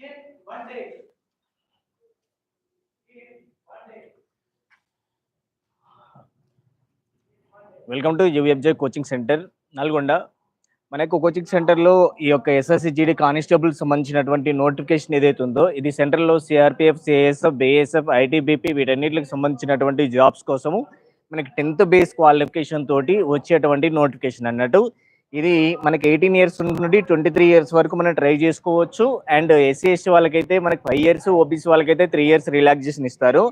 in one day. Welcome to UFJ coaching centre Nalgonda మన యొక్క coaching సెంటర్లో ఈ యొక్క ఎస్ఎస్సి జీడీ కానిస్టేబుల్ సంబంధించినటువంటి నోటిఫికేషన్ ఏదైతే ఉందో ఇది సెంటర్లో సిఆర్పిఎఫ్ సిఎస్ఎఫ్ బిఎస్ఎఫ్ ఐటీబీపీ వీటన్నిటికి సంబంధించినటువంటి జాబ్స్ కోసము మనకి టెన్త్ బేస్ క్వాలిఫికేషన్ తోటి వచ్చేటువంటి నోటిఫికేషన్ అన్నట్టు ఇది మనకి ఎయిటీన్ ఇయర్స్ నుండి ట్వంటీ త్రీ ఇయర్స్ వరకు మనం ట్రై చేసుకోవచ్చు. అండ్ ఎస్సీ ఎస్టీ వాళ్ళకైతే మనకి ఫైవ్ ఇయర్స్ ఓబీసీ వాళ్ళకైతే త్రీ ఇయర్స్ రిలాక్సేషన్ ఇస్తారు.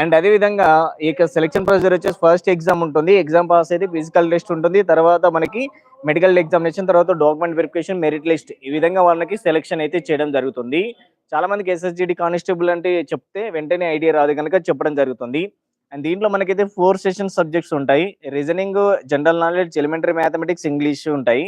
అండ్ అదే విధంగా ఈ యొక్క సెలక్షన్ ప్రొసీజర్ వచ్చేసి ఫస్ట్ ఎగ్జామ్ ఉంటుంది. ఎగ్జామ్ పాస్ అయితే ఫిజికల్ టెస్ట్ ఉంటుంది. తర్వాత మనకి మెడికల్ ఎగ్జామినేషన్ తర్వాత డాక్యుమెంట్ వెరిఫికేషన్ మెరిట్ లిస్ట్ ఈ విధంగా వాళ్ళకి సెలెక్షన్ అయితే చేయడం జరుగుతుంది. చాలా మందికి ఎస్ఎస్జిడి కానిస్టేబుల్ అంటే చెప్తే వెంటనే ఐడియా రాదు కనుక చెప్పడం జరుగుతుంది. అండ్ దీంట్లో మనకైతే ఫోర్ సెషన్ సబ్జెక్ట్స్ ఉంటాయి. Reasoning general knowledge elementary mathematics English ఉంటాయి.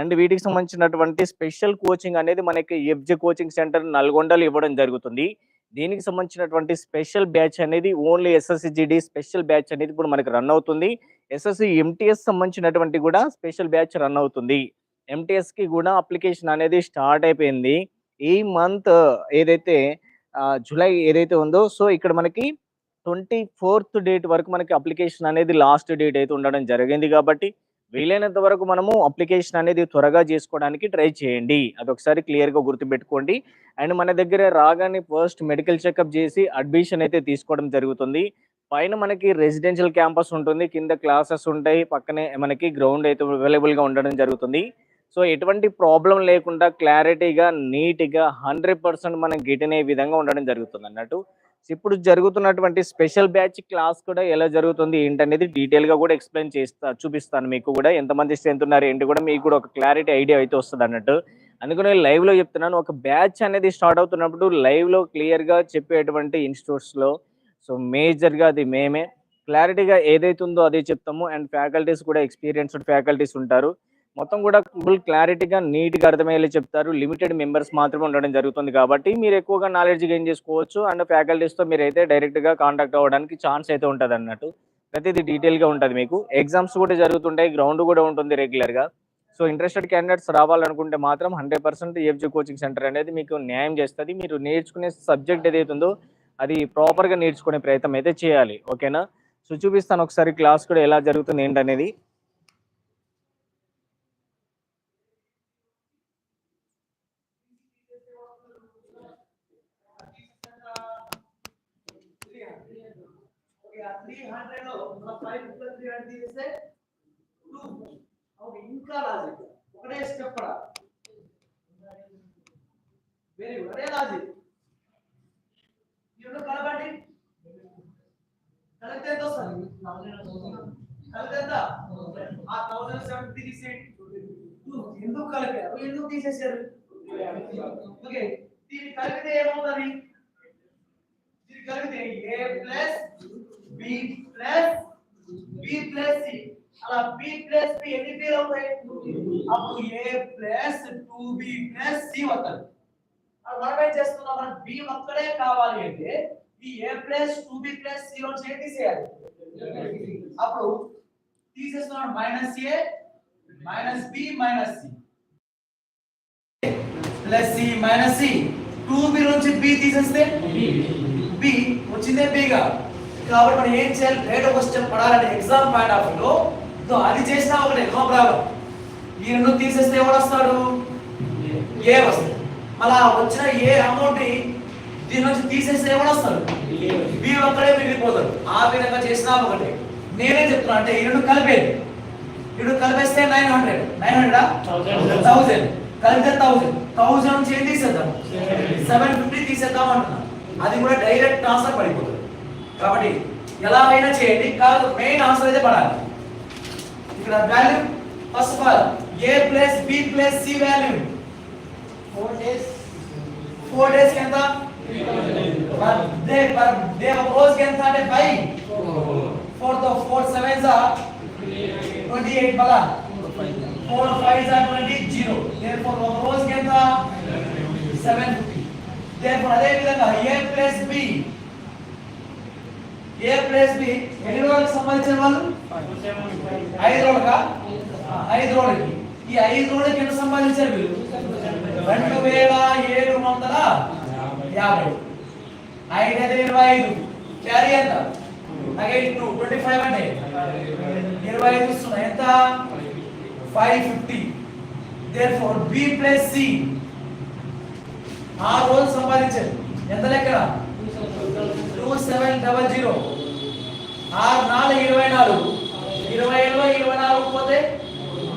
అండ్ వీటికి సంబంధించినటువంటి స్పెషల్ కోచింగ్ అనేది మనకి ఎఫ్జే కోచింగ్ సెంటర్ నల్గొండలో ఇవ్వడం జరుగుతుంది. దీనికి సంబంధించినటువంటి స్పెషల్ బ్యాచ్ అనేది only SSC GD special batch అనేది ఇప్పుడు మనకి రన్ అవుతుంది. ఎస్ఎస్సి ఎంటీఎస్ సంబంధించినటువంటి కూడా స్పెషల్ బ్యాచ్ రన్ అవుతుంది. ఎంటీఎస్కి కూడా అప్లికేషన్ అనేది స్టార్ట్ అయిపోయింది. ఈ మంత్ ఏదైతే జూలై ఏదైతే ఉందో సో ఇక్కడ మనకి ట్వంటీ ఫోర్త్ డేట్ వరకు మనకి అప్లికేషన్ అనేది లాస్ట్ డేట్ అయితే ఉండడం జరిగింది కాబట్టి వీలైనంత వరకు మనము అప్లికేషన్ అనేది త్వరగా చేసుకోవడానికి ట్రై చేయండి. అది ఒకసారి క్లియర్గా గుర్తుపెట్టుకోండి. అండ్ మన దగ్గర రాగానే ఫస్ట్ మెడికల్ చెకప్ చేసి అడ్మిషన్ అయితే తీసుకోవడం జరుగుతుంది. పైన మనకి రెసిడెన్షియల్ క్యాంపస్ ఉంటుంది. కింద క్లాసెస్ ఉంటాయి. పక్కనే మనకి గ్రౌండ్ అయితే అవైలబుల్గా ఉండడం జరుగుతుంది. సో ఎటువంటి ప్రాబ్లం లేకుండా క్లారిటీగా నీట్గా హండ్రెడ్ పర్సెంట్ మనం గిటనే విధంగా ఉండడం జరుగుతుంది అన్నట్టు. ఇప్పుడు జరుగుతున్నటువంటి స్పెషల్ బ్యాచ్ క్లాస్ కూడా ఎలా జరుగుతుంది ఏంటనేది డీటెయిల్గా కూడా ఎక్స్ప్లెయిన్ చేస్తా చూపిస్తాను మీకు కూడా. ఎంతమంది స్ట్రెంత్ ఉన్నారు ఏంటి కూడా మీకు కూడా ఒక క్లారిటీ ఐడియా అయితే వస్తుంది అన్నట్టు. అందుకని లైవ్లో చెప్తున్నాను ఒక బ్యాచ్ అనేది స్టార్ట్ అవుతున్నప్పుడు లైవ్లో క్లియర్గా చెప్పేటువంటి ఇన్స్టిట్యూట్స్లో సో మేజర్గా అది మేమే. క్లారిటీగా ఏదైతే ఉందో అదే చెప్తాము. అండ్ ఫ్యాకల్టీస్ కూడా ఎక్స్పీరియన్స్డ్ ఫ్యాకల్టీస్ ఉంటారు. మొత్తం కూడా ఫుల్ క్లారిటీగా నీట్గా అర్థమయ్యేలా చెప్తారు. లిమిటెడ్ మెంబర్స్ మాత్రమే ఉండడం జరుగుతుంది కాబట్టి మీరు ఎక్కువగా నాలెడ్జ్ గెయిన్ చేసుకోవచ్చు. అండ్ ఫ్యాకల్టీస్తో మీరు అయితే డైరెక్ట్గా కాంటాక్ట్ అవ్వడానికి ఛాన్స్ అయితే ఉంటుంది అన్నట్టు. ప్రతిదీ డీటెయిల్గా ఉంటుంది మీకు. ఎగ్జామ్స్ కూడా జరుగుతుంటాయి గ్రౌండ్ కూడా ఉంటుంది రెగ్యులర్గా సో ఇంట్రెస్టెడ్ క్యాండిడేట్స్ రావాలనుకుంటే మాత్రం hundred percent EFG coaching centre అనేది మీకు న్యాయం చేస్తుంది. మీరు నేర్చుకునే సబ్జెక్ట్ ఏదైతే ఉందో అది ప్రాపర్గా నేర్చుకునే ప్రయత్నం అయితే చేయాలి. ఓకేనా సో చూపిస్తాను ఒకసారి క్లాస్ కూడా ఎలా జరుగుతుంది ఏంటనేది. 300 లో ఒక 5 plus 300 చేస్తే 2. ఓకే ఇంకా లాజిక్ ఒకటే స్టెప్ కూడా వెరీ గుడ్ లాజిక్ ఈ కలపండి. కలిపితే ఎంత వస్తుంది? కలిపితే ఎంత? ఆ థౌసండ్ సెవెంటీ తీసేయండి. Two. ఎందుకు కలిపారు? ఎందుకు తీసేశారు? ఓకే దీన్ని కలిపితే ఏమవుతుంది? ఇది కలిపితే A plus b plus b plus c. అలా b ప్లస్ b ఎన్ని పేరు అవుతాయి అప్పుడు a plus 2b plus c వస్తుంది అది మనం ఏం చేస్తున్నాం మనం b ఒక్కడే కావాలి అంటే ఈ a plus 2b plus c లో చేతి తీసేయాలి అప్పుడు తీసేస్తున్నాం minus a minus b minus c. Plus C minus C two B నుంచి బి తీసేస్తే బి వచ్చిందే బిగా కాబట్టి మనం ఏం చేయాలి? రేట్ ఒక స్టెప్ పడాలంటే ఎగ్జామ్ పాయింట్ ఆఫ్లో అది చేసినా ఒకటే నో ప్రాబ్లం. ఈ రెండు తీసేస్తే వస్తాడు? ఏ వస్తాడు. మళ్ళా వచ్చిన ఏ అమౌంట్ దీని నుంచి తీసేస్తే ఎవడు వస్తాడు? బి ఒక్కడే మిగిలిపోతాడు. ఆ విధంగా చేసినా ఒకటే. నేనే చెప్తున్నా అంటే ఈ రెండు కలిపేది. రెండు కలిపేస్తే nine hundred nine hundred thousand కలిపితే థౌసండ్ థౌసండ్ నుంచి ఏం తీసేద్దాం సెవెన్ ఫిఫ్టీ తీసేద్దాం అంటున్నా. అది కూడా డైరెక్ట్ ట్రాన్స్ఫర్ పడిపోతుంది. కాబట్టి ఎలా అయినా చేయండి. కాదు మెయిన్ ఆన్సర్ అయితే పడాలి. ఇక్కడ value first of all A plus B plus C value four days four days ఎంత? పర్ డే పర్ డే ఒక రోజుకి ఎంత అంటే ఫైవ్ ఫోర్తో ఫోర్ సెవెన్ జా ట్వంటీ ఎయిట్ బలా. ఫోర్ ఫైవ్ జా ట్వంటీ జీరో దేర్ఫోర్ ఒక రోజుకి ఎంత? సెవెన్ ఫిఫ్టీ దేర్ఫోర్ అదే విధంగా A plus B A plus B ఎన్ని రోజులకు సంబంధించిన వాళ్ళు? ఐదు రోజులకా? ఐదు రోజులకి. ఈ ఐదు రోజులకి ఎంత సంపాదించారు వీళ్ళు రెండు వేల ఏడు వందల యాభై. ఐదు ఐదు ఇరవై ఐదు. క్యారీ ఎంత? అగైన్ టూ ట్వంటీ ఫైవ్ అంటే. ఇరవై ఐదు ఇస్తున్నా. ఎంత? Five fifty. Therefore B plus C ఆ రోజు సంపాదించారు. ఎంత లెక్కన? సెవెన్ డబల్ జీరో ఆరు నాలుగు ఇరవై నాలుగు. ఇరవై ఇరవై ఇరవై నాలుగు పోతే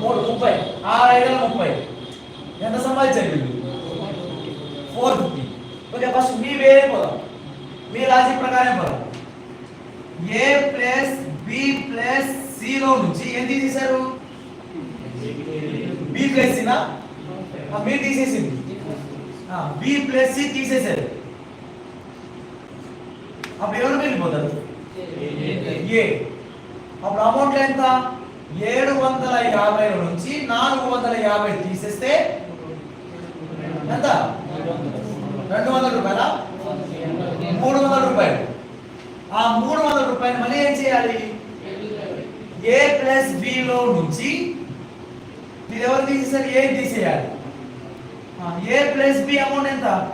మూడు ముప్పై. ఆరు ఐదు ముప్పై. ఎంత సంపాదించండి ఫోర్ ఫిఫ్టీ ఓకే ఫస్ట్ మీ వేరే పోదాం. మీ రాశి ప్రకారం పోదాం. ఏ ప్లస్ బి ప్లస్ సిలో నుంచి ఏం తీసేశారు బి ప్లస్ సినా మీరు తీసేసింది. బి ప్లస్ సి తీసేశారు. అప్పుడు ఎవరు వెళ్ళిపోతారు? ఏ. అప్పుడు అమౌంట్ ఎంత? ఏడు వందల యాభై నుంచి నాలుగు వందల యాభై తీసేస్తే ఎంత? రెండు వందల రూపాయల? మూడు వందల రూపాయలు. ఆ మూడు వందల రూపాయలు మళ్ళీ ఏం చేయాలి? ఏ ప్లస్ బిలో నుంచి మీరు ఎవరు తీసేసారు? ఏ తీసేయాలి? ఏ ప్లస్ బి అమౌంట్ ఎంత?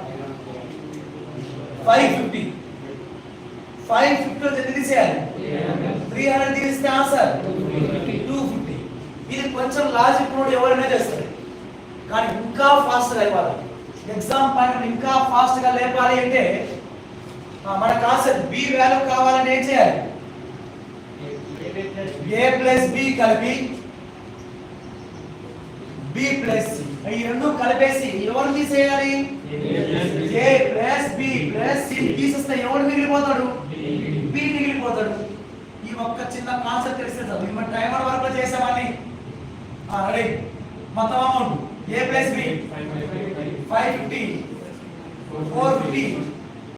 ఫైవ్ ఫైవ్ ఫిఫ్టీ ఎంత తీసేయాలి. త్రీ హండ్రెడ్ తీస్తే ఆన్సర్ టూ ఫిఫ్టీ ఇది కొంచెం లాజిక్ నోడ్ ఎవరైనా చేస్తారు. కానీ ఇంకా ఫాస్ట్గా ఇవ్వాలి ఎగ్జామ్ పాయింట్ ఇంకా ఫాస్ట్గా లేపాలి అంటే మన కాన్సెప్ట్ బి వాల్యూ కావాలని ఏం చేయాలి? ఏ ప్లస్ బి కలిపి బి ప్లస్ ఈ రెండు కలిపేసి ఎవరు తీసేయాలి? A plus B plus C తీసేస్తే ఎవరు మిగిలిపోతాడు? ఒక్క చిన్న కాన్సెప్ట్ తెలిస్తే చాలు. మన టైమర్ వర్క్ చేసామని రెడీ మొత్తం amount A plus B five fifty four fifty